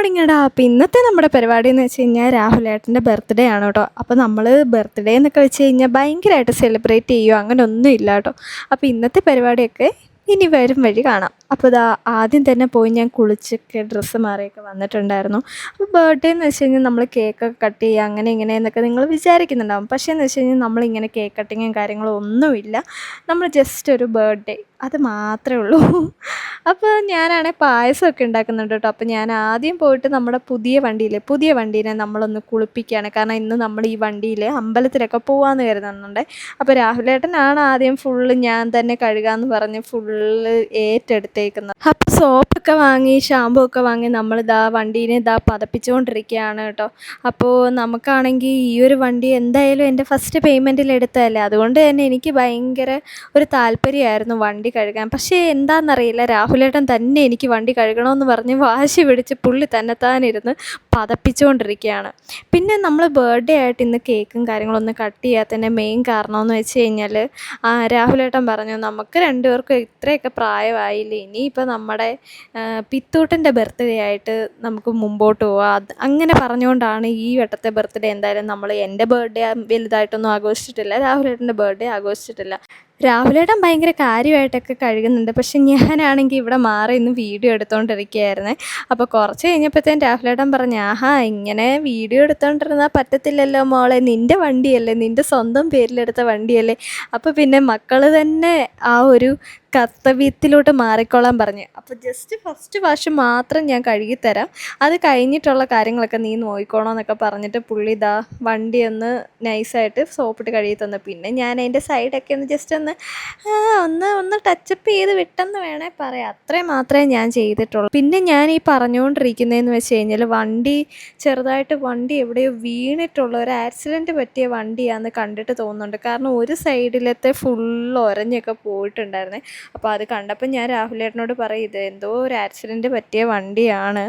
Morning എടാ. അപ്പോൾ ഇന്നത്തെ നമ്മുടെ പരിപാടി എന്ന് വെച്ച് കഴിഞ്ഞാൽ രാഹുലേട്ടന്റെ ബർത്ത്ഡേ ആണ് കേട്ടോ. അപ്പോൾ നമ്മൾ ബർത്ത്ഡേ എന്നൊക്കെ വെച്ച് കഴിഞ്ഞാൽ ഭയങ്കരമായിട്ട് സെലിബ്രേറ്റ് ചെയ്യുമോ അങ്ങനെ ഒന്നും ഇല്ല കേട്ടോ. അപ്പോൾ ഇന്നത്തെ പരിപാടിയൊക്കെ ഇനി വരും വഴി കാണാം. അപ്പോൾ ഇതാ ആദ്യം തന്നെ പോയി ഞാൻ കുളിച്ചൊക്കെ ഡ്രസ്സ് മാറിയൊക്കെ വന്നിട്ടുണ്ടായിരുന്നു. അപ്പോൾ ബർത്ത്ഡേ എന്ന് വെച്ച് കഴിഞ്ഞാൽ നമ്മൾ കേക്കൊക്കെ കട്ട് ചെയ്യുക അങ്ങനെ ഇങ്ങനെ എന്നൊക്കെ നിങ്ങൾ വിചാരിക്കുന്നുണ്ടാവും. പക്ഷേ എന്ന് വെച്ച് കഴിഞ്ഞാൽ നമ്മളിങ്ങനെ കേക്ക് കട്ടിങ്ങും കാര്യങ്ങളും ഒന്നുമില്ല. നമ്മൾ ജസ്റ്റ് ഒരു ബർത്ത്ഡേ അത് മാത്രമേ ഉള്ളൂ. അപ്പോൾ ഞാനാണെങ്കിൽ പായസമൊക്കെ ഉണ്ടാക്കുന്നുണ്ട് കേട്ടോ. അപ്പോൾ ഞാൻ ആദ്യം പോയിട്ട് നമ്മുടെ പുതിയ വണ്ടിയിൽ പുതിയ വണ്ടീനെ നമ്മളൊന്ന് കുളിപ്പിക്കുകയാണ്. കാരണം ഇന്ന് നമ്മൾ ഈ വണ്ടിയിൽ അമ്പലത്തിലൊക്കെ പോകാമെന്ന് കരുതുന്നുണ്ട്. അപ്പോൾ രാഹുലേട്ടനാണ് ആദ്യം ഫുള്ള് ഞാൻ തന്നെ കഴുകാമെന്ന് പറഞ്ഞ് ഫുള്ള് ഏറ്റെടുത്തേക്കുന്നത്. അപ്പോൾ സോപ്പൊക്കെ വാങ്ങി ഷാമ്പൂ ഒക്കെ വാങ്ങി നമ്മൾ നമ്മളിതാ വണ്ടീനെ ഇതാ പതപ്പിച്ചുകൊണ്ടിരിക്കുകയാണ് കേട്ടോ. അപ്പോൾ നമുക്കാണെങ്കിൽ ഈ ഒരു വണ്ടി എന്തായാലും എന്റെ ഫസ്റ്റ് പേയ്മെന്റിൽ എടുത്തതല്ലേ? അതുകൊണ്ട് തന്നെ എനിക്ക് ഭയങ്കര ഒരു താല്പര്യമായിരുന്നു വണ്ടി കഴുകാൻ. പക്ഷേ എന്താണെന്നറിയില്ല രാഹുലേട്ടൻ തന്നെ എനിക്ക് വണ്ടി കഴുകണമെന്ന് പറഞ്ഞ് വാശി പിടിച്ച് പുള്ളി തന്നെത്താനിരുന്ന് പതപ്പിച്ചുകൊണ്ടിരിക്കുകയാണ്. പിന്നെ നമ്മൾ ബർത്ത്ഡേ ആയിട്ട് ഇന്ന് കേക്കും കാര്യങ്ങളൊന്നും കട്ട് ചെയ്യാത്തതിന്റെ മെയിൻ കാരണമെന്ന് വെച്ച് കഴിഞ്ഞാൽ രാഹുലേട്ടൻ പറഞ്ഞു നമുക്ക് രണ്ടുപേർക്കും ഇത്രയൊക്കെ പ്രായമായില്ലേ? ഇനിയിപ്പോൾ നമ്മുടെ പിത്തൂട്ടന്റെ ബർത്ത്ഡേ ആയിട്ട് നമുക്ക് മുമ്പോട്ട് പോവാം. അങ്ങനെ പറഞ്ഞുകൊണ്ടാണ് ഈ വട്ടത്തെ ബർത്ത്ഡേ എന്തായാലും നമ്മൾ എന്റെ ബർത്ത്ഡേ വലുതായിട്ടൊന്നും ആഘോഷിച്ചിട്ടില്ല. രാഹുലേട്ടന്റെ ബർത്ത്ഡേ ആഘോഷിച്ചിട്ടില്ല. രാഹുലേട്ടൻ ഭയങ്കര കാര്യമായിട്ടൊക്കെ കഴുകുന്നുണ്ട്. പക്ഷെ ഞാനാണെങ്കിൽ ഇവിടെ മാറി ഇന്ന് വീഡിയോ എടുത്തുകൊണ്ടിരിക്കുകയായിരുന്നേ അപ്പോൾ കുറച്ച് കഴിഞ്ഞപ്പോഴത്തേനും രാഹുലേട്ടൻ പറഞ്ഞു ആഹാ ഇങ്ങനെ വീഡിയോ എടുത്തുകൊണ്ടിരുന്നാൽ പറ്റത്തില്ലല്ലോ മോളെ. നിന്റെ വണ്ടിയല്ലേ. നിന്റെ സ്വന്തം പേരിലെടുത്ത വണ്ടിയല്ലേ. അപ്പോൾ പിന്നെ മക്കൾ തന്നെ ആ ഒരു കർത്തവ്യത്തിലോട്ട് മാറിക്കോളാൻ പറഞ്ഞു. അപ്പോൾ ജസ്റ്റ് ഫസ്റ്റ് വാഷ് മാത്രം ഞാൻ കഴുകിത്തരാം. അത് കഴിഞ്ഞിട്ടുള്ള കാര്യങ്ങളൊക്കെ നീ നോക്കിക്കോണോ എന്നൊക്കെ പറഞ്ഞിട്ട് പുള്ളി ഇതാ വണ്ടി ഒന്ന് നൈസായിട്ട് സോപ്പിട്ട് കഴുകി തന്നു. പിന്നെ ഞാൻ അതിന്റെ സൈഡൊക്കെ ഒന്ന് ജസ്റ്റ് ഒന്ന് ഒന്ന് ഒന്ന് ടച്ചപ്പ് ചെയ്ത് വിട്ടെന്ന് വേണേൽ പറയാം. അത്രയും മാത്രമേ ഞാൻ ചെയ്തിട്ടുള്ളൂ. പിന്നെ ഞാൻ ഈ പറഞ്ഞുകൊണ്ടിരിക്കുന്നതെന്ന് വെച്ച് കഴിഞ്ഞാൽ വണ്ടി ചെറുതായിട്ട് വണ്ടി എവിടെയോ വീണിട്ടുള്ള ഒരു ആക്സിഡന്റ് പറ്റിയ വണ്ടിയാണെന്ന് കണ്ടിട്ട് തോന്നുന്നുണ്ട്. കാരണം ഒരു സൈഡിലത്തെ ഫുൾ ഒരഞ്ഞൊക്കെ പോയിട്ടുണ്ടായിരുന്നേ. അപ്പോൾ അത് കണ്ടപ്പോൾ ഞാൻ രാഹുലേട്ടനോട് പറയും ഇത് എന്തോ ഒരു ആക്സിഡന്റ് പറ്റിയ വണ്ടിയാണ്.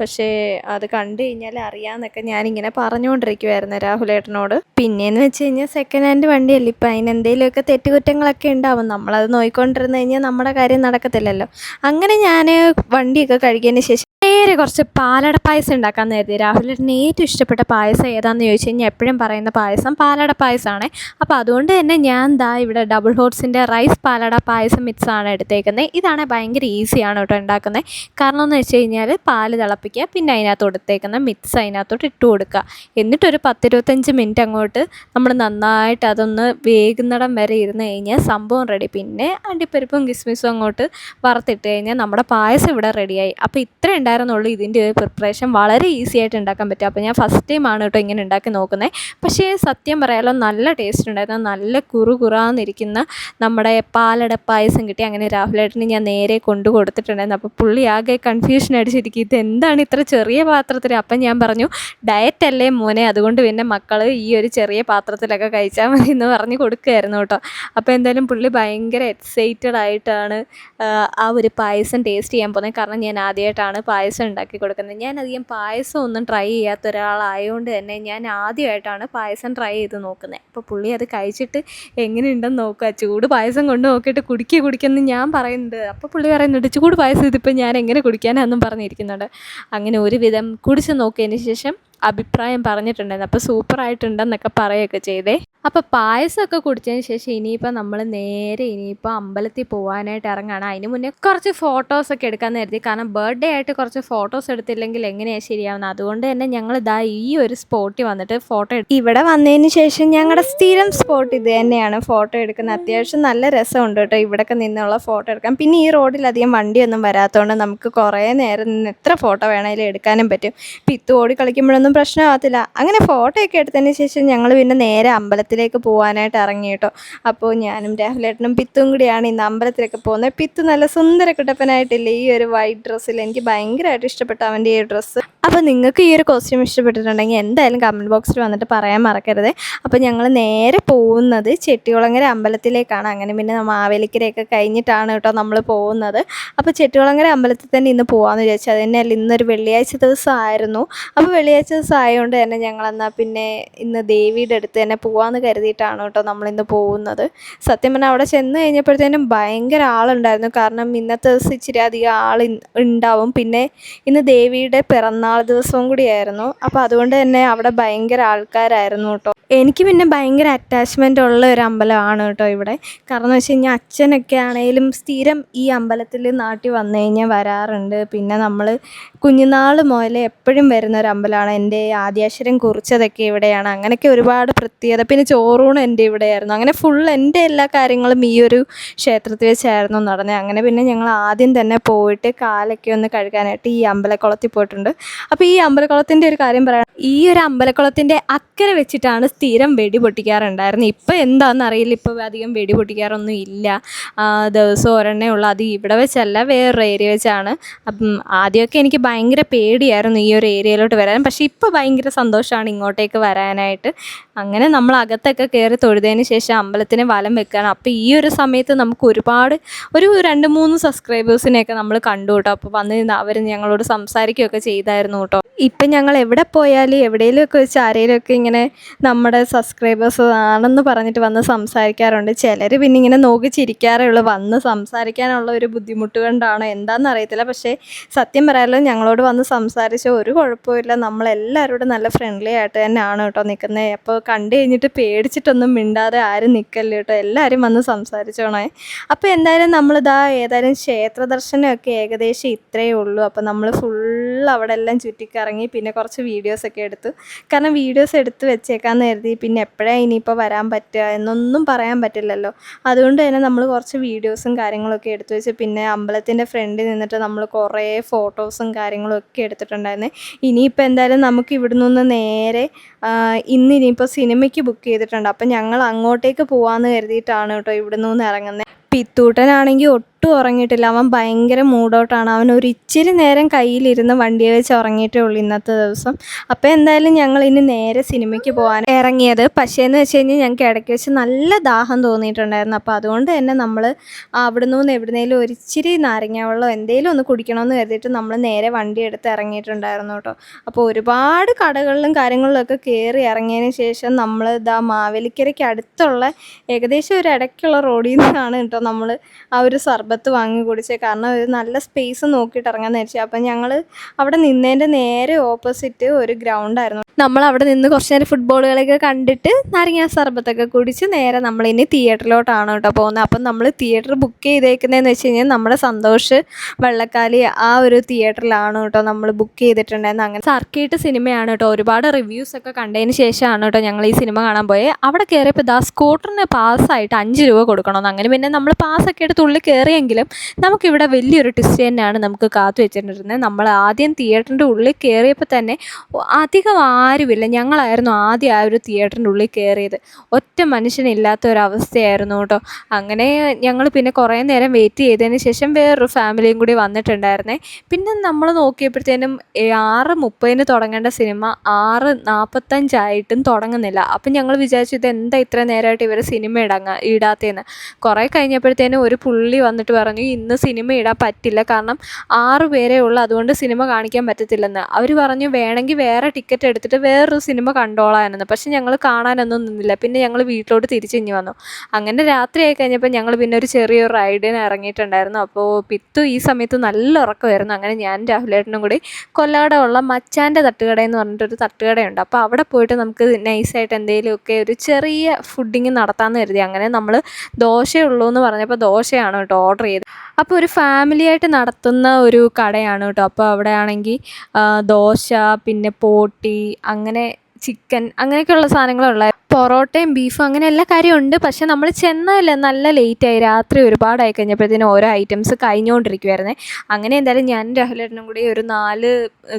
പക്ഷേ അത് കണ്ടു കഴിഞ്ഞാൽ അറിയാമെന്നൊക്കെ ഞാനിങ്ങനെ പറഞ്ഞുകൊണ്ടിരിക്കുമായിരുന്നു രാഹുലേട്ടനോട്. പിന്നെയെന്ന് വെച്ച് കഴിഞ്ഞാൽ സെക്കൻഡ് ഹാൻഡ് വണ്ടിയല്ലേ. ഇപ്പം അതിനെന്തെങ്കിലുമൊക്കെ തെറ്റുകുറ്റങ്ങളൊക്കെ ഉണ്ടാവും. നമ്മളത് നോക്കിക്കൊണ്ടിരുന്ന് കഴിഞ്ഞാൽ നമ്മുടെ കാര്യം നടക്കത്തില്ലല്ലോ. അങ്ങനെ ഞാൻ വണ്ടിയൊക്കെ കഴുകിയതിന് ശേഷം നേരെ കുറച്ച് പാലട പായസം ഉണ്ടാക്കാൻ നേരത്തെ. രാഹുലേട്ടന് ഏറ്റവും ഇഷ്ടപ്പെട്ട പായസം ഏതാണെന്ന് ചോദിച്ചു കഴിഞ്ഞാൽ എപ്പോഴും പറയുന്ന പായസം പാലട പായസമാണ്. അപ്പോൾ അതുകൊണ്ട് തന്നെ ഞാൻ ദാ ഇവിടെ ഡബിൾ ഹോട്ട്സിന്റെ റൈസ് പാലട പായസം മിക്സ് ആണ് എടുത്തേക്കുന്നത് ഇതാണ് ഭയങ്കര ഈസിയാണ് കേട്ടോ ഉണ്ടാക്കുന്നത്. കാരണം എന്ന് വെച്ച് കഴിഞ്ഞാൽ പാൽ തിളപ്പിക്കുക പിന്നെ അതിനകത്ത് കൊടുത്തേക്കുന്ന മിക്സ് അതിനകത്തോട്ട് ഇട്ട് കൊടുക്കുക. എന്നിട്ടൊരു പത്തിരുപത്തഞ്ച് മിനിറ്റ് അങ്ങോട്ട് നമ്മൾ നന്നായിട്ട് അതൊന്ന് വേകുന്നിടം വരെ ഇരുന്ന് കഴിഞ്ഞാൽ സംഭവം റെഡി പിന്നെ അണ്ടിപ്പരിപ്പും കിസ്മിസും അങ്ങോട്ട് വറുത്തിട്ട് കഴിഞ്ഞാൽ നമ്മുടെ പായസം ഇവിടെ റെഡിയായി അപ്പോൾ ഇത്ര ഉണ്ടായിരുന്നുള്ളൂ ഇതിന്റെ പ്രിപ്പറേഷൻ വളരെ ഈസി ആയിട്ട് ഉണ്ടാക്കാൻ പറ്റും. അപ്പോൾ ഞാൻ ഫസ്റ്റ് ടൈമാണ് കേട്ടോ ഇങ്ങനെ ഉണ്ടാക്കി നോക്കുന്നത് പക്ഷേ സത്യം പറയാലോ നല്ല ടേസ്റ്റ് ഉണ്ടായിരുന്നു. നല്ല കുറു കുറാന്നിരിക്കുന്ന നമ്മുടെ പാലട പായസം കിട്ടി. അങ്ങനെ രാഹുലേട്ടന് ഞാൻ നേരെ കൊണ്ടു കൊടുത്തിട്ടുണ്ടായിരുന്നു. അപ്പോൾ പുള്ളി ആകെ കൺഫ്യൂഷൻ അടിച്ചിരിക്കും ഇത് എന്താണ് ഇത്ര ചെറിയ പാത്രത്തിൽ? അപ്പം ഞാൻ പറഞ്ഞു ഡയറ്റ് അല്ലേ മോനെ? അതുകൊണ്ട് പിന്നെ മക്കൾ ഈ ഒരു ചെറിയ പാത്രത്തിലൊക്കെ കഴിച്ചാൽ മതി എന്ന് പറഞ്ഞ് കൊടുക്കുകയായിരുന്നു കേട്ടോ. അപ്പോൾ എന്തായാലും പുള്ളി ഭയങ്കര എക്സൈറ്റഡ് ആയിട്ടാണ് ആ ഒരു പായസം ടേസ്റ്റ് ചെയ്യാൻ പോകുന്നത്. കാരണം ഞാൻ ആദ്യമായിട്ടാണ് പായസം ഉണ്ടാക്കി കൊടുക്കുന്നത്. ഞാൻ അധികം പായസം ഒന്നും ട്രൈ ചെയ്യാത്ത ഒരാളായതുകൊണ്ട് തന്നെ ഞാൻ ആദ്യമായിട്ടാണ് പായസം ട്രൈ ചെയ്ത് നോക്കുന്നത്. അപ്പോൾ പുള്ളി അത് കഴിച്ചിട്ട് എങ്ങനെയുണ്ടെന്ന് നോക്കുക. ചൂട് പായസം കൊണ്ട് നോക്കിയിട്ട് കുടിക്കുക കുടിക്കുമെന്ന് ഞാൻ പറയുന്നുണ്ട് അപ്പോൾ പുള്ളി പറയുന്നുണ്ട് ചൂട് പായസം ഇതിപ്പോൾ ഞാൻ എങ്ങനെ കുടിക്കാനാണെന്നും പറഞ്ഞിരിക്കുന്നുണ്ട്. അങ്ങനെ ഒരുവിധം കുടിച്ച് നോക്കിയതിന് ശേഷം അഭിപ്രായം പറഞ്ഞിട്ടുണ്ടായിരുന്നു. അപ്പോൾ സൂപ്പറായിട്ടുണ്ടെന്നൊക്കെ പറയുകയൊക്കെ ചെയ്തേ. അപ്പോൾ പായസമൊക്കെ കുടിച്ചതിന് ശേഷം ഇനിയിപ്പോൾ നമ്മൾ നേരെ ഇനിയിപ്പോൾ അമ്പലത്തിൽ പോകാനായിട്ട് ഇറങ്ങുകയാണ് അതിന് മുന്നേ കുറച്ച് ഫോട്ടോസൊക്കെ എടുക്കാൻ കരുതി. കാരണം ബർത്ത്ഡേ ആയിട്ട് കുറച്ച് ഫോട്ടോസ് എടുത്തില്ലെങ്കിൽ എങ്ങനെയാണ് ശരിയാവുന്നത്? അതുകൊണ്ട് തന്നെ ഞങ്ങൾ ഇതാ ഈ ഒരു സ്പോട്ടിൽ വന്നിട്ട് ഫോട്ടോ എടുക്കും ഇവിടെ വന്നതിന് ശേഷം ഞങ്ങളുടെ സ്ഥിരം സ്പോട്ട് ഇത് തന്നെയാണ്. ഫോട്ടോ എടുക്കുന്നത് അത്യാവശ്യം നല്ല രസമുണ്ട് കേട്ടോ. ഇവിടെയൊക്കെ നിന്നുള്ള ഫോട്ടോ എടുക്കാം പിന്നെ ഈ റോഡിലധികം വണ്ടിയൊന്നും വരാത്തതുകൊണ്ട് നമുക്ക് കുറേ നേരം നിന്ന് എത്ര ഫോട്ടോ വേണമെങ്കിലും എടുക്കാനും പറ്റും. പിത്ത് ഓടി കളിക്കുമ്പോഴൊന്നും പ്രശ്നമാകത്തില്ല. അങ്ങനെ ഫോട്ടോ ഒക്കെ എടുത്തതിന് ശേഷം ഞങ്ങൾ പിന്നെ നേരെ അമ്പലത്തിലേക്ക് പോകാനായിട്ട് ഇറങ്ങി കേട്ടോ. അപ്പോൾ ഞാനും രാഹുലേട്ടനും പിത്തും കൂടിയാണ് ഇന്ന് അമ്പലത്തിലേക്ക് പോകുന്നത്. പിത്തു നല്ല സുന്ദര കുട്ടപ്പനായിട്ടില്ലേ? ഈ ഒരു വൈറ്റ് ഡ്രസ്സിൽ എനിക്ക് ഭയങ്കരമായിട്ട് ഇഷ്ടപ്പെട്ടു അവന്റെ ഈ ഡ്രസ്സ് അപ്പോൾ നിങ്ങൾക്ക് ഈ ഒരു കോസ്റ്റ്യൂം ഇഷ്ടപ്പെട്ടിട്ടുണ്ടെങ്കിൽ എന്തായാലും കമന്റ് ബോക്സിൽ വന്നിട്ട് പറയാൻ മറക്കരുത്. അപ്പോൾ ഞങ്ങൾ നേരെ പോകുന്നത് ചെട്ടികുളങ്ങര അമ്പലത്തിലേക്കാണ്. അങ്ങനെ പിന്നെ മാവേലിക്കരയൊക്കെ കഴിഞ്ഞിട്ടാണ് കേട്ടോ നമ്മൾ പോകുന്നത്. അപ്പോൾ ചെട്ടികുളങ്ങര അമ്പലത്തിൽ തന്നെ ഇന്ന് പോകാമെന്ന് വിചാരിച്ചു. അത് തന്നെയല്ല ഇന്നൊരു വെള്ളിയാഴ്ച ദിവസമായിരുന്നു. അപ്പോൾ വെള്ളിയാഴ്ച ദിവസം ആയതുകൊണ്ട് തന്നെ ഞങ്ങൾ എന്നാൽ പിന്നെ ഇന്ന് ദേവിയുടെ അടുത്ത് തന്നെ പോകാമെന്ന് കരുതിയിട്ടാണ് കേട്ടോ നമ്മളിന്ന് പോകുന്നത്. സത്യം പറഞ്ഞാൽ അവിടെ ചെന്ന് കഴിഞ്ഞപ്പോഴത്തേനും ഭയങ്കര ആളുണ്ടായിരുന്നു. കാരണം ഇന്നത്തെ ദിവസം ഇച്ചിരി അധികം ആൾ ഉണ്ടാവും. പിന്നെ ഇന്ന് ദേവിയുടെ പിറന്നാൾ ദിവസവും കൂടിയായിരുന്നു. അപ്പോൾ അതുകൊണ്ട് തന്നെ അവിടെ ഭയങ്കര ആൾക്കാരായിരുന്നു കേട്ടോ. എനിക്ക് പിന്നെ ഭയങ്കര അറ്റാച്ച്മെന്റ് ഉള്ള ഒരു അമ്പലമാണ് കേട്ടോ ഇവിടെ. കാരണം എന്ന് വെച്ച് കഴിഞ്ഞാൽ അച്ഛനൊക്കെ ആണെങ്കിലും സ്ഥിരം ഈ അമ്പലത്തിൽ നാട്ടിൽ വന്നു കഴിഞ്ഞാൽ വരാറുണ്ട്. പിന്നെ നമ്മൾ കുഞ്ഞുനാൾ മുതലേ എപ്പോഴും വരുന്ന ഒരു അമ്പലമാണ്. എന്റെ ആദ്യാക്ഷരം കുറിച്ചതൊക്കെ ഇവിടെയാണ്. അങ്ങനെയൊക്കെ ഒരുപാട് പ്രത്യേകത. പിന്നെ ചോറൂണ് എന്റെ ഇവിടെയായിരുന്നു. അങ്ങനെ ഫുൾ എന്റെ എല്ലാ കാര്യങ്ങളും ഈ ഒരു ക്ഷേത്രത്തിൽ വെച്ചായിരുന്നു നടന്നത് അങ്ങനെ പിന്നെ ഞങ്ങൾ ആദ്യം തന്നെ പോയിട്ട് കാലൊക്കെ ഒന്ന് കഴുകാനായിട്ട് ഈ അമ്പലക്കുളത്തിൽ പോയിട്ടുണ്ട്. അപ്പോൾ ഈ അമ്പലക്കുളത്തിന്റെ ഒരു കാര്യം പറയാം. ഈ ഒരു അമ്പലക്കുളത്തിന്റെ അക്കരെ വെച്ചിട്ടാണ് സ്ഥിരം വെടി പൊട്ടിക്കാറുണ്ടായിരുന്നത് ഇപ്പോൾ എന്താണെന്ന് അറിയില്ല. ഇപ്പോൾ അധികം വെടി പൊട്ടിക്കാറൊന്നും ഇല്ല. ദിവസം ഒരെണ്ണേ ഉള്ളൂ. അത് ഇവിടെ വെച്ചല്ല വേറൊരു ഏരിയ വെച്ചാണ്. അപ്പം ആദ്യമൊക്കെ എനിക്ക് ഭയങ്കര പേടിയായിരുന്നു ഈ ഒരു ഏരിയയിലോട്ട് വരാൻ. പക്ഷേ ഇപ്പോൾ ഭയങ്കര സന്തോഷമാണ് ഇങ്ങോട്ടേക്ക് വരാനായിട്ട്. അങ്ങനെ നമ്മൾ അകത്തൊക്കെ കയറി തൊഴുതതിന് ശേഷം അമ്പലത്തിന് വലം വെക്കുകയാണ് അപ്പോൾ ഈ ഒരു സമയത്ത് നമുക്ക് ഒരുപാട് ഒരു രണ്ട് മൂന്ന് സബ്സ്ക്രൈബേഴ്സിനെയൊക്കെ നമ്മൾ കണ്ടു കേട്ടോ. അപ്പോൾ വന്ന് അവർ ഞങ്ങളോട് സംസാരിക്കുകയൊക്കെ ചെയ്തായിരുന്നു കേട്ടോ. ഇപ്പം ഞങ്ങൾ എവിടെ പോയാലും എവിടെയെങ്കിലുമൊക്കെ വെച്ച് ആരെങ്കിലുമൊക്കെ ഇങ്ങനെ നമ്മുടെ സബ്സ്ക്രൈബേഴ്സ് ആണെന്ന് പറഞ്ഞിട്ട് വന്ന് സംസാരിക്കാറുണ്ട്. ചിലർ പിന്നെ ഇങ്ങനെ നോക്കി ചിരിക്കാറേ ഉള്ളൂ വന്ന് സംസാരിക്കാനുള്ള ഒരു ബുദ്ധിമുട്ട് കൊണ്ടാണോ എന്താണെന്ന് അറിയത്തില്ല. പക്ഷേ സത്യം പറയാമല്ലോ ഞങ്ങളോട് വന്ന് സംസാരിച്ച ഒരു കുഴപ്പമില്ല നമ്മളെല്ലാവരോടും നല്ല ഫ്രണ്ട്ലി ആയിട്ട് തന്നെയാണ് കേട്ടോ നിൽക്കുന്നത് അപ്പോൾ കണ്ടു കഴിഞ്ഞിട്ട് പേടിച്ചിട്ടൊന്നും മിണ്ടാതെ ആരും നിൽക്കല്ല കേട്ടോ. എല്ലാവരും വന്ന് സംസാരിച്ചോണേ. അപ്പോൾ എന്തായാലും നമ്മളിതാ ഏതായാലും ക്ഷേത്ര ദർശനമൊക്കെ ഏകദേശം ഇത്രയേ ഉള്ളൂ. അപ്പോൾ നമ്മൾ ഫുൾ അവിടെ എല്ലാം ചുറ്റിക്കറങ്ങി പിന്നെ കുറച്ച് വീഡിയോസൊക്കെ എടുത്തു. കാരണം വീഡിയോസ് എടുത്ത് വെച്ചേക്കാന്ന് കരുതി പിന്നെ എപ്പോഴാണ് ഇനിയിപ്പോൾ വരാൻ പറ്റുക എന്നൊന്നും പറയാൻ പറ്റില്ലല്ലോ. അതുകൊണ്ട് തന്നെ നമ്മൾ കുറച്ച് വീഡിയോസും കാര്യങ്ങളൊക്കെ എടുത്തു വെച്ച് പിന്നെ അമ്പലത്തിന്റെ ഫ്രണ്ടിൽ നിന്നിട്ട് നമ്മൾ കുറേ ഫോട്ടോസും കാര്യങ്ങളും ഒക്കെ എടുത്തിട്ടുണ്ടായിരുന്നു. ഇനിയിപ്പോൾ എന്തായാലും നമുക്ക് ഇവിടെ നിന്ന് നേരെ ഇന്ന് ഇനിയിപ്പോൾ സിനിമയ്ക്ക് ബുക്ക് ചെയ്തിട്ടുണ്ട്. അപ്പം ഞങ്ങൾ അങ്ങോട്ടേക്ക് പോകാമെന്ന് കരുതിയിട്ടാണ് കേട്ടോ ഇവിടെ നിന്ന് ഇറങ്ങുന്നത് പിത്തൂട്ടനാണെങ്കിൽ ഒട്ടും ഉറങ്ങിയിട്ടില്ല. അവൻ ഭയങ്കര മൂഡൗട്ടാണ്. അവൻ ഒരു ഇച്ചിരി നേരം കയ്യിലിരുന്ന് വണ്ടിയെ വെച്ച് ഉറങ്ങിയിട്ടേ ഉള്ളൂ ഇന്നത്തെ ദിവസം. അപ്പോൾ എന്തായാലും ഞങ്ങൾ ഇനി നേരെ സിനിമയ്ക്ക് പോകാൻ ഇറങ്ങിയത്. പക്ഷേ എന്ന് വെച്ച് കഴിഞ്ഞാൽ ഞങ്ങൾക്ക് ഇടയ്ക്ക് വെച്ച് നല്ല ദാഹം തോന്നിയിട്ടുണ്ടായിരുന്നു. അപ്പോൾ അതുകൊണ്ട് തന്നെ നമ്മൾ അവിടെ നിന്ന് എവിടുന്നേലും ഒരു ഇച്ചിരി നാരങ്ങ വെള്ളം എന്തെങ്കിലും ഒന്ന് കുടിക്കണമെന്ന് കരുതിയിട്ട് നമ്മൾ നേരെ വണ്ടി എടുത്ത് ഇറങ്ങിയിട്ടുണ്ടായിരുന്നു കേട്ടോ. അപ്പോൾ ഒരുപാട് കടകളിലും കാര്യങ്ങളിലൊക്കെ കയറി ഇറങ്ങിയതിന് ശേഷം നമ്മൾ ഇതാ മാവേലിക്കരയ്ക്ക് അടുത്തുള്ള ഏകദേശം ഒരു ഇടയ്ക്കുള്ള റോഡിൽ നിന്നാണ് കേട്ടോ നമ്മൾ ആ ഒരു സർബത്ത് വാങ്ങി കുടിച്ചത് കാരണം ഒരു നല്ല സ്പേസ് നോക്കിയിട്ട് ഇറങ്ങാൻ നേരിച്ചു അപ്പം ഞങ്ങൾ അവിടെ നിന്നതിന്റെ നേരെ ഓപ്പോസിറ്റ് ഒരു ഗ്രൗണ്ടായിരുന്നു നമ്മൾ അവിടെ നിന്ന് കുറച്ച് നേരം ഫുട്ബോളുകളൊക്കെ കണ്ടിട്ട് നാരങ്ങ സർബത്തൊക്കെ കുടിച്ച് നേരെ നമ്മളിനി തിയേറ്ററിലോട്ടാണ് കേട്ടോ പോകുന്നത്. അപ്പം നമ്മൾ തിയേറ്റർ ബുക്ക് ചെയ്തേക്കുന്നതെന്ന് വെച്ച് കഴിഞ്ഞാൽ നമ്മുടെ സന്തോഷ് വെള്ളക്കാലി ആ ഒരു തിയേറ്ററിലാണ് കേട്ടോ നമ്മൾ ബുക്ക് ചെയ്തിട്ടുണ്ടായിരുന്നത്. അങ്ങനെ സർക്കിട്ട് സിനിമയാണ് കേട്ടോ. ഒരുപാട് റിവ്യൂസ് ഒക്കെ കണ്ടതിന് ശേഷമാണ് കേട്ടോ ഞങ്ങൾ ഈ സിനിമ കാണാൻ പോയത് അവിടെ കയറിയപ്പോൾ ദാ സ്കൂട്ടറിന് പാസ്സായിട്ട് അഞ്ച് രൂപ കൊടുക്കണമെന്ന്. അങ്ങനെ പിന്നെ നമ്മൾ പാസ്സൊക്കെ എടുത്ത് ഉള്ളിൽ കയറിയെങ്കിലും നമുക്കിവിടെ വലിയൊരു ട്വിസ്റ്റ് തന്നെയാണ് നമുക്ക് കാത്തു വെച്ചിട്ടുണ്ടിരുന്നത് നമ്മൾ ആദ്യം തിയേറ്ററിന്റെ ഉള്ളിൽ കയറിയപ്പോൾ തന്നെ അധികം ആരുമില്ല. ഞങ്ങളായിരുന്നു ആദ്യം ആ ഒരു തിയേറ്ററിന്റെ ഉള്ളിൽ കയറിയത്. ഒറ്റ മനുഷ്യനില്ലാത്ത ഒരു അവസ്ഥയായിരുന്നു കേട്ടോ. അങ്ങനെ ഞങ്ങൾ പിന്നെ കുറേ നേരം വെയിറ്റ് ചെയ്തതിന് ശേഷം വേറൊരു ഫാമിലിയും കൂടി വന്നിട്ടുണ്ടായിരുന്നേ. പിന്നെ നമ്മൾ നോക്കിയപ്പോഴത്തേനും ആറ് മുപ്പതിന് തുടങ്ങേണ്ട സിനിമ ആറ് നാൽപ്പത്തഞ്ചായിട്ടും തുടങ്ങുന്നില്ല. അപ്പം ഞങ്ങൾ വിചാരിച്ചു ഇത് എന്താ ഇത്ര നേരമായിട്ട് ഇവർ സിനിമ ഇടങ്ങ ഇടാത്തതെന്ന്? കുറേ കഴിഞ്ഞപ്പോഴത്തേനും ഒരു പുള്ളി വന്നിട്ട് പറഞ്ഞു ഇന്ന് സിനിമ ഇടാൻ പറ്റില്ല. കാരണം ആറ് പേരേ ഉള്ളൂ. അതുകൊണ്ട് സിനിമ കാണിക്കാൻ പറ്റത്തില്ലെന്ന്. അവർ പറഞ്ഞു വേണമെങ്കിൽ വേറെ ടിക്കറ്റ് എടുത്തിട്ട് വേറൊരു സിനിമ കണ്ടോളാനെന്ന് പക്ഷെ ഞങ്ങൾ കാണാനൊന്നും നിന്നില്ല. പിന്നെ ഞങ്ങൾ വീട്ടിലോട്ട് തിരിച്ചിഞ്ഞ് വന്നു. അങ്ങനെ രാത്രി ആയി കഴിഞ്ഞപ്പോൾ ഞങ്ങൾ പിന്നെ ഒരു ചെറിയൊരു റൈഡിന് ഇറങ്ങിയിട്ടുണ്ടായിരുന്നു. അപ്പോൾ പിത്തു ഈ സമയത്ത് നല്ല ഉറക്കമായിരുന്നു. അങ്ങനെ ഞാൻ രാഹുലേട്ടനും കൂടി കൊല്ലാടമുള്ള മച്ചാന്റെ തട്ടുകട എന്ന് പറഞ്ഞിട്ടൊരു തട്ടുകടയുണ്ട്. അപ്പോൾ അവിടെ പോയിട്ട് നമുക്ക് നൈസായിട്ട് എന്തെങ്കിലുമൊക്കെ ഒരു ചെറിയ ഫുഡിങ് നടത്താമെന്ന് കരുതി. അങ്ങനെ നമ്മൾ ദോശയുള്ളൂ എന്ന് പറഞ്ഞപ്പോൾ ദോശയാണ് കേട്ടോ ഓർഡർ ചെയ്ത്. അപ്പോൾ ഒരു ഫാമിലി ആയിട്ട് നടത്തുന്ന ഒരു കടയാണ് കേട്ടോ. അപ്പോൾ അവിടെ ആണെങ്കിൽ ദോശ പിന്നെ പോട്ടി അങ്ങനെ ചിക്കൻ അങ്ങനെയൊക്കെയുള്ള സാധനങ്ങളുള്ള പൊറോട്ടയും ബീഫും അങ്ങനെ എല്ലാ കാര്യവും ഉണ്ട്. പക്ഷെ നമ്മൾ ചെന്നതല്ലേ നല്ല ലേറ്റായി രാത്രി ഒരുപാടായി കഴിഞ്ഞപ്പോഴത്തേനും ഓരോ ഐറ്റംസ് കഴിഞ്ഞുകൊണ്ടിരിക്കുമായിരുന്നേ അങ്ങനെ എന്തായാലും ഞാൻ രാഹുലേട്ടനും കൂടി ഒരു നാല്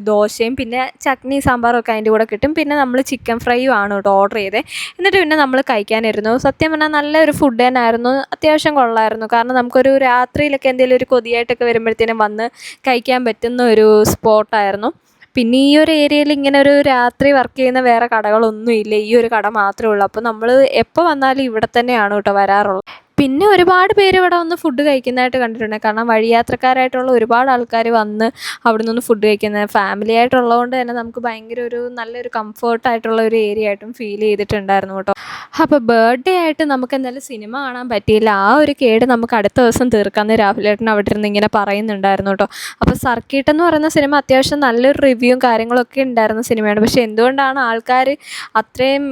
ദോശയും പിന്നെ ചട്നി സാമ്പാറും ഒക്കെ അതിന്റെ കൂടെ കിട്ടും. പിന്നെ നമ്മൾ ചിക്കൻ ഫ്രൈയും ആണ് കേട്ടോ ഓർഡർ ചെയ്തത് എന്നിട്ട് പിന്നെ നമ്മൾ കഴിക്കാനിരുന്നു സത്യം പറഞ്ഞാൽ നല്ലൊരു ഫുഡ് തന്നെയായിരുന്നു. അത്യാവശ്യം കൊള്ളായിരുന്നു. കാരണം നമുക്കൊരു രാത്രിയിലൊക്കെ എന്തെങ്കിലും ഒരു കൊതിയായിട്ടൊക്കെ വരുമ്പോഴത്തേനും വന്ന് കഴിക്കാൻ പറ്റുന്ന ഒരു സ്പോട്ടായിരുന്നു പിന്നെ ഈ ഒരു ഏരിയയിൽ ഇങ്ങനെ ഒരു രാത്രി വർക്ക് ചെയ്യുന്ന വേറെ കടകളൊന്നും ഇല്ല ഈ ഒരു കട മാത്രമേ ഉള്ളൂ. അപ്പോൾ നമ്മൾ എപ്പോൾ വന്നാലും ഇവിടെ തന്നെയാണ് കേട്ടോ വരാറുള്ളത്. പിന്നെ ഒരുപാട് പേര് ഇവിടെ വന്ന് ഫുഡ് കഴിക്കുന്നതായിട്ട് കണ്ടിട്ടുണ്ട്. കാരണം വഴിയാത്രക്കാരായിട്ടുള്ള ഒരുപാട് ആൾക്കാർ വന്ന് അവിടെ നിന്ന് ഫുഡ് കഴിക്കുന്നത് ഫാമിലി ആയിട്ടുള്ളതുകൊണ്ട് തന്നെ നമുക്ക് ഭയങ്കര ഒരു നല്ലൊരു കംഫർട്ടായിട്ടുള്ള ഒരു ഏരിയ ആയിട്ടും ഫീൽ ചെയ്തിട്ടുണ്ടായിരുന്നു കേട്ടോ. അപ്പോൾ ബർത്ത്ഡേ ആയിട്ട് നമുക്ക് എന്തായാലും സിനിമ കാണാൻ പറ്റിയില്ല. ആ ഒരു കേട് നമുക്ക് അടുത്ത ദിവസം തീർക്കാമെന്ന് രാഹുലേട്ടൻ അവിടെ ഇരുന്ന് ഇങ്ങനെ പറയുന്നുണ്ടായിരുന്നു കേട്ടോ. അപ്പോൾ സർക്കിട്ട് എന്ന് പറയുന്ന സിനിമ അത്യാവശ്യം നല്ലൊരു റിവ്യൂവും കാര്യങ്ങളൊക്കെ ഉണ്ടായിരുന്ന സിനിമയാണ് പക്ഷേ എന്തുകൊണ്ടാണ് ആൾക്കാർ അത്രയും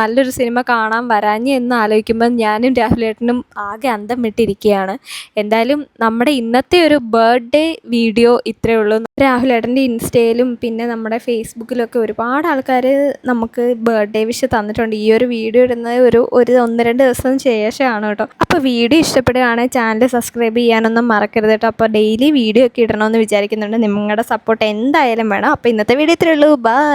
നല്ലൊരു സിനിമ കാണാൻ വരാഞ്ഞ് എന്ന് ആലോചിക്കുമ്പോൾ ഞാനും രാഹുലേട്ടനും ആകെ അന്തം വിട്ടിരിക്കുകയാണ് എന്തായാലും നമ്മുടെ ഇന്നത്തെ ഒരു ബർത്ത്ഡേ വീഡിയോ ഇത്രയേ ഉള്ളൂ. രാഹുൽ ഏട്ടന്റെ ഇൻസ്റ്റയിലും പിന്നെ നമ്മുടെ ഫേസ്ബുക്കിലൊക്കെ ഒരുപാട് ആൾക്കാർ നമുക്ക് ബർത്ത്ഡേ വിഷ് തന്നിട്ടുണ്ട്. ഈ ഒരു വീഡിയോ ഇടുന്നത് ഒരു ഒരു ഒന്ന് രണ്ട് ദിവസം ശേഷമാണ് കേട്ടോ. അപ്പോൾ വീഡിയോ ഇഷ്ടപ്പെടുകയാണെങ്കിൽ ചാനൽ സബ്സ്ക്രൈബ് ചെയ്യാനൊന്നും മറക്കരുത് കേട്ടോ. അപ്പോൾ ഡെയിലി വീഡിയോ ഒക്കെ ഇടണമെന്ന് വിചാരിക്കുന്നുണ്ട്. നിങ്ങളുടെ സപ്പോർട്ട് എന്തായാലും വേണം. അപ്പോൾ ഇന്നത്തെ വീഡിയോ ഇത്രയേ ഉള്ളൂ. ബൈ